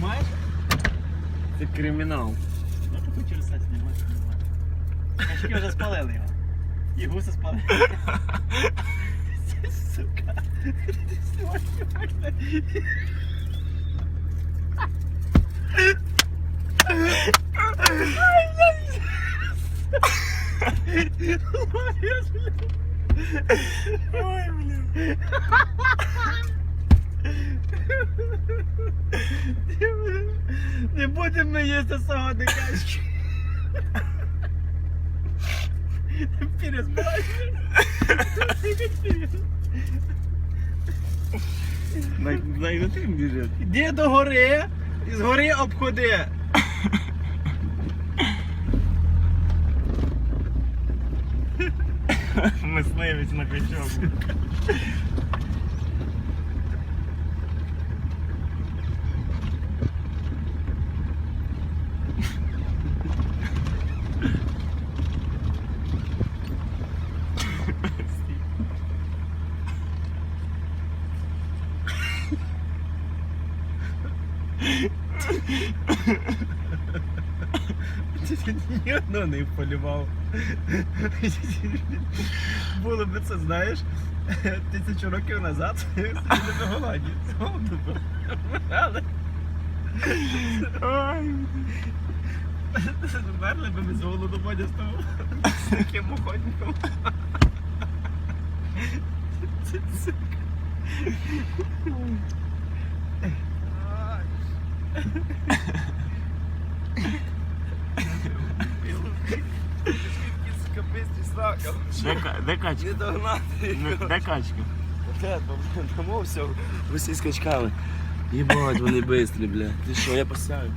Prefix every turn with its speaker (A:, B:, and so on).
A: Маєш?
B: Це кримінал.
A: Ну таку через сайт знімаєш, не знаю. Качки вже спалили його. І гуси спалили. Сука. Знімай, знімай. Ой, блин. Не будемо ми їсти сьогодні качки. Перезбирай.
B: Най, най на тим біжить.
A: Іди до гори і з гори обходи.
B: Мисливець на качок.
A: Ні одного не полював. Було би це, знаєш, тисячу років назад сиділи на Голландії. З голоду вмирали. Вмерли би ми з голоду з. З таким охотником. Це
C: срака.
B: Де, ка- де качка?
C: Не догнати.
B: Ну, Де качка?
C: Блядь, домовся усі з качками. Їбать, вони бистрі, бля. Ти що, я посяю?